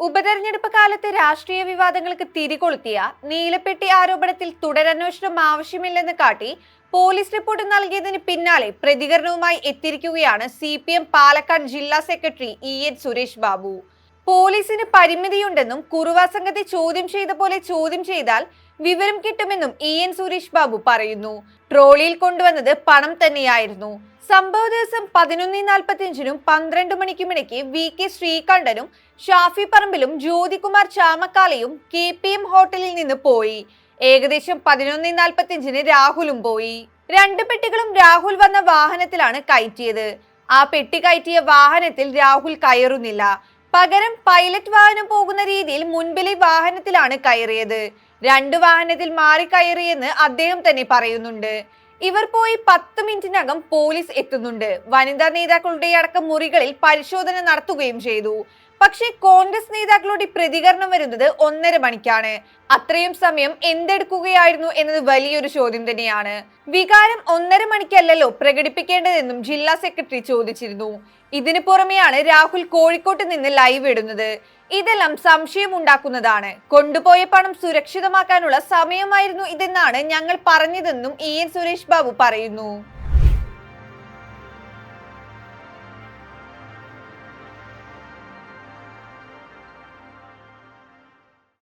ഉപതെരഞ്ഞെടുപ്പ് കാലത്ത് രാഷ്ട്രീയ വിവാദങ്ങൾക്ക് തിരികൊളുത്തിയ നീലപ്പെട്ടി ആരോപണത്തിൽ തുടരന്വേഷണം ആവശ്യമില്ലെന്ന് കാട്ടി പോലീസ് റിപ്പോർട്ട് നൽകിയതിന് പിന്നാലെ പ്രതികരണവുമായി എത്തിയിരിക്കുകയാണ് സി പി എം പാലക്കാട് ജില്ലാ secretary E N Suresh Babu. പോലീസിന് പരിമിതിയുണ്ടെന്നും കുറുവ സംഘത്തെ ചോദ്യം ചെയ്ത പോലെ ചോദ്യം ചെയ്താൽ വിവരം കിട്ടുമെന്നും ഇ എൻ സുരേഷ് ബാബു പറയുന്നു. ട്രോളിയിൽ കൊണ്ടുവന്നത് പണം തന്നെയായിരുന്നു. സംഭവ ദിവസം പതിനൊന്ന് നാൽപ്പത്തിയഞ്ചിനും പന്ത്രണ്ട് മണിക്കുമിടയ്ക്ക് വി കെ ശ്രീകണ്ഠനും ഷാഫി പറമ്പിലും ജ്യോതികുമാർ ചാമക്കാലയും കെ പി എം ഹോട്ടലിൽ നിന്ന് പോയി. ഏകദേശം പതിനൊന്ന് നാൽപ്പത്തിയഞ്ചിന് രാഹുലും പോയി. രണ്ട് പെട്ടികളും രാഹുൽ വന്ന വാഹനത്തിലാണ് കയറ്റിയത്. ആ പെട്ടി കയറ്റിയ വാഹനത്തിൽ രാഹുൽ കയറുന്നില്ല. പകരം പൈലറ്റ് വാഹനം പോകുന്ന രീതിയിൽ മുൻപിലെ വാഹനത്തിലാണ് കയറിയത്. രണ്ട് വാഹനത്തിൽ മാറി കയറിയെന്ന് അദ്ദേഹം തന്നെ പറയുന്നുണ്ട്. ഇവർ പോയി പത്ത് മിനിറ്റിനകം പോലീസ് എത്തുന്നുണ്ട്. വനിതാ നേതാക്കളുടെ അടക്കം മുറികളിൽ പരിശോധന നടത്തുകയും ചെയ്തു. പക്ഷേ കോൺഗ്രസ് നേതാക്കളുടെ പ്രതികരണം വരുന്നത് ഒന്നര മണിക്കാണ്. അത്രയും സമയം എന്തെടുക്കുകയായിരുന്നു എന്നത് വലിയൊരു ചോദ്യം തന്നെയാണ്. വികാരം ഒന്നര മണിക്കല്ലല്ലോ പ്രകടിപ്പിക്കേണ്ടതെന്നും ജില്ലാ സെക്രട്ടറി ചോദിച്ചിരുന്നു. ഇതിനു പുറമെയാണ് രാഹുൽ കോഴിക്കോട്ട് നിന്ന് ലൈവ് ഇടുന്നത്. ഇതെല്ലാം സംശയം ഉണ്ടാക്കുന്നതാണ്. കൊണ്ടുപോയ പണം സുരക്ഷിതമാക്കാനുള്ള സമയമായിരുന്നു ഇതെന്നാണ് ഞങ്ങൾ പറഞ്ഞതെന്നും ഇ എൻ സുരേഷ് ബാബു പറയുന്നു.